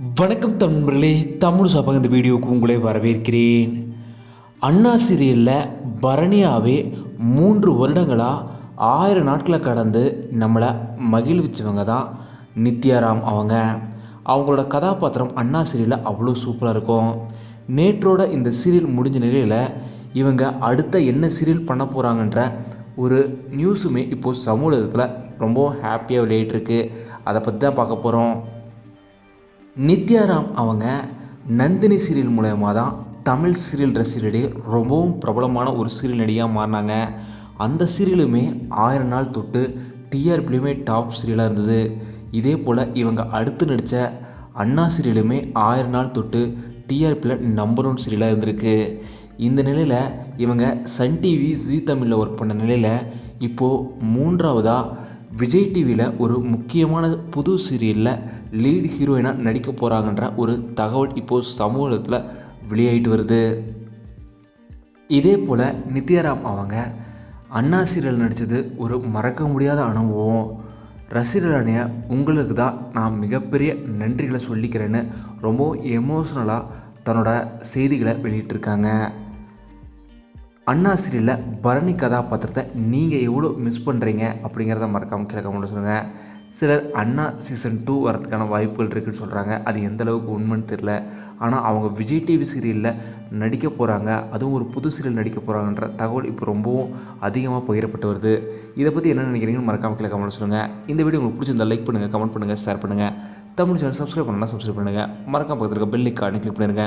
வணக்கம் தமிழர்களே தமிழ் சபக இந்த வீடியோவுக்கு உங்களை வரவேற்கிறேன். அண்ணா சீரியலில் பரணியாவே மூன்று வருடங்களாக ஆயிரம் நாட்களை கடந்து நம்மளை மகிழ்விச்சவங்க தான் நித்யாராம் அவங்க. அவங்களோட கதாபாத்திரம் அண்ணா சீரியலில் அவ்வளோ சூப்பராக இருக்கும். நேற்றோட இந்த சீரியல் முடிஞ்ச நிலையில் இவங்க அடுத்த என்ன சீரியல் பண்ண போகிறாங்கன்ற ஒரு நியூஸுமே இப்போது சமூகத்தில் ரொம்ப ஹாப்பியாக விளையாட்டுருக்கு. அதை பற்றி தான் பார்க்க போகிறோம் நித்யாராம் அவங்க நந்தினி சீரியல் மூலயமா தான் தமிழ் சீரியல் ரசிகர்களிடையே ரொம்பவும் பிரபலமான ஒரு சீரியல் நடிகாக மாறினாங்க. அந்த சீரியலுமே ஆயிரம் நாள் தொட்டு டிஆர்பிலையுமே டாப் சீரியலாக இருந்தது. இதே போல் இவங்க அடுத்து நடித்த அண்ணா சீரியலுமே ஆயிரம் நாள் தொட்டு டிஆர்பியில் நம்பர் ஒன் சீரியலாக இருந்திருக்கு. இந்த நிலையில் இவங்க சன் டிவி ஜி தமிழில் ஒர்க் பண்ண நிலையில் இப்போது மூன்றாவதாக விஜய் டிவியில் ஒரு முக்கியமான புது சீரியலில் லீட் ஹீரோயினாக நடிக்க போகிறாங்கன்ற ஒரு தகவல் இப்போது சமூகத்தில் வெளியாகிட்டு வருது. இதே போல் நித்யாராம் அவங்க அண்ணா சீரியல் நடித்தது ஒரு மறக்க முடியாத அனுபவம். ரசிகர்களான உங்களுக்கு தான் நான் மிகப்பெரிய நன்றிகளை சொல்லிக்கிறேன்னு ரொம்ப எமோஷ்னலாக தன்னோட செய்திகளை வெளியிட்டிருக்காங்க. அண்ணாசிரியில் பரணி கதாபாத்திரத்தை நீங்கள் எவ்வளோ மிஸ் பண்ணுறீங்க அப்படிங்கிறத மறக்காமல் கீழே கமெண்ட் சொல்லுங்கள் சிலர் அண்ணா சீசன் டூ வரதுக்கான வாய்ப்புகள் இருக்குதுன்னு சொல்கிறாங்க அது எந்த அளவுக்கு உண்மைன்னு தெரில ஆனால் அவங்க விஜய் டிவி சீரியலில் நடிக்க போகிறாங்க அதுவும் ஒரு புது சீரியல் நடிக்க போகிறாங்கன்ற தகவல் இப்போ ரொம்பவும் அதிகமாக பகிரப்பட்டு வருது. இதை பற்றி என்ன நினைக்கிறீங்கன்னு மறக்காமல் கீழே கமெண்ட் சொல்லுங்கள் இந்த வீடியோ உங்களுக்கு பிடிச்சிருந்தா லைக் பண்ணுங்கள் கமெண்ட் பண்ணுங்கள் ஷேர் பண்ணுங்கள் தமிழ் சேனல் சப்ஸ்கிரைப் பண்ணலாம் சப்ஸ்கிரைப் பண்ணுங்கள் மறக்காம பக்கத்தில் இருக்க பெல் ஐக்கானே கிளிக் பண்ணிருங்க.